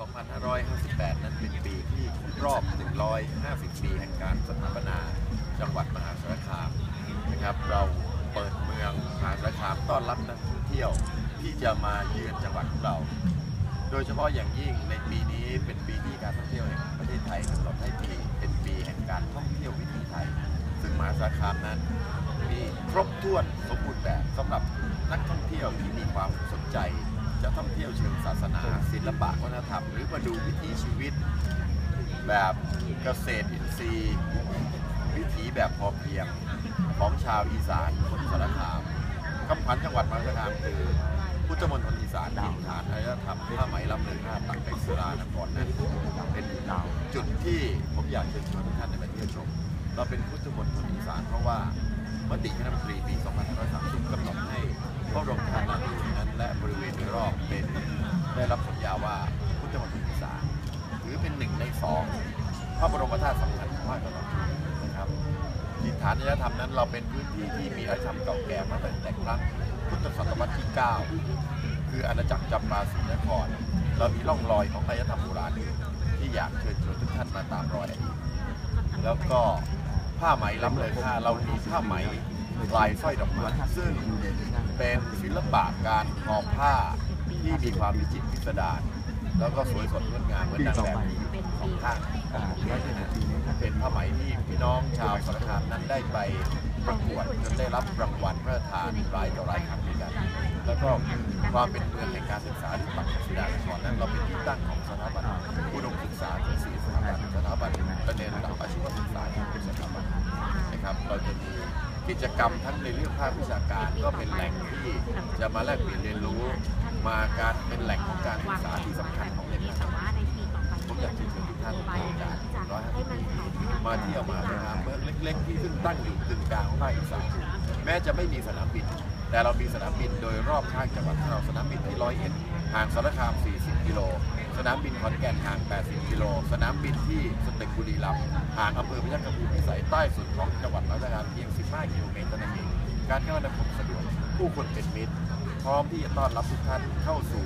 2558 นั้นเป็นปีที่รบรอบ 150 ปีแห่งการสถาปนาจังหวัดมหาสารคามนะครับ เราเปิดเมืองมหาสารคามต้อนรับนักท่องเที่ยวที่จะมาเยือนจังหวัดของเรา โดยเฉพาะอย่างยิ่งในปีนี้เป็นปีที่การท่องเที่ยวแห่งประเทศไทยกำหนดให้ปีเป็นปีแห่งการท่องเที่ยววิถีไทย ซึ่งมหาสารคามนั้นมีครบถ้วนสมบูรณ์แบบสำหรับนักท่องเที่ยวที่มีความสนใจ จะท่องเที่ยวเชิงศาสนา ศิลปะวัฒนธรรม หรือมาดูวิถีชีวิต แบบเกษตรอินทรีย์ วิถีแบบพอเพียงของชาวอีสานคนสารคามคำขวัญจังหวัดมหาสารคามคือพุทธมณฑลอีสานถิ่นฐานอารยธรรมผ้าไหมลำเนินหน้าตักเป็กสุรานครนั้นเป็นจุดที่ผมอยากเชิญชวนทุกท่านในมาเที่ยวชม เราเป็นพุทธมณฑลอีสานเพราะว่ามติคณะมนตรีปี 2530กำหนดให้พระบรมธาตุนาดูนั้น และบริเวณโดยรอบเป็นได้รับสัญญาว่าพุทธมณฑลอีสานถือเป็นหนึ่งในสองพระบรมธาตุสำคัญของภาคตะวันออกนะครับถิ่นฐานอารยธรรมนั้นเราเป็นพื้นที่ที่มีอารยธรรมเก่าแก่มาตั้งแต่ครั้งพุทธศตวรรษที่ 9 คืออาณาจักรจำปาศรีนคร เรามีร่องรอยของอารยธรรมโบราณที่อยากเชิญชวนทุกท่านมาตามรอย แล้วก็ผ้าไหมล้ำเลยค่าเรามีผ้าไหม ลายสร้อยดอกไม้ซึ่งเป็นศิลปะการทอผ้าที่มีความวิจิตรพิสดารแล้วก็สวยสดงดงามเหมือนนางแบบที่อยู่สองข้างของผมนี้นะเป็นผ้าไหมที่พี่น้องชาวสารคามนั้นได้ไปประกวดจนได้รับรางวัลพระราชทานหลายต่อหลายครั้งด้วยกัน แล้วก็ความเป็นเมืองแห่งการศึกษาที่ปักศิลานครนั้นเราเป็นที่ตั้งของสถาบันอุดมศึกษาทั้งสี่สถาบันสถาบัน กิจกรรมทั้งในเรื่องภาควิชาการก็เป็นแหล่งที่จะมาแลกเปลี่ยนเรียนรู้ มาการเป็นแหล่งของการศึกษาที่สำคัญของเด็กแต่ว่าในปีต่อไปผมอยากเชิญชวนทุกท่านในการร้อยห้าสิบปีมาเที่ยวมาสาเมืองเล็ก ๆ ที่ซึ่งตั้งอยู่กึ่งกลางของภาคอีสานแม้จะไม่มีสนามบิน แต่เรามีสนามบินโดยรอบข้างจังหวัดของเราสนามบินที่ร้อยเอ็ดห่างสารคาม 40 กิโล สนามบินขอนแก่นห่าง 80 กิโล สนามบินที่สตึกบุรีรัมย์ห่างอำเภอพยัคฆภูมิพิสัยใต้สุดของจังหวัดมหาสารามเพียง 15 กิโลเมตรเท่านั้นเองการคมนาคมสะดวกผู้คนเป็นมิตร พร้อมที่จะต้อนรับทุกท่านเข้าสู่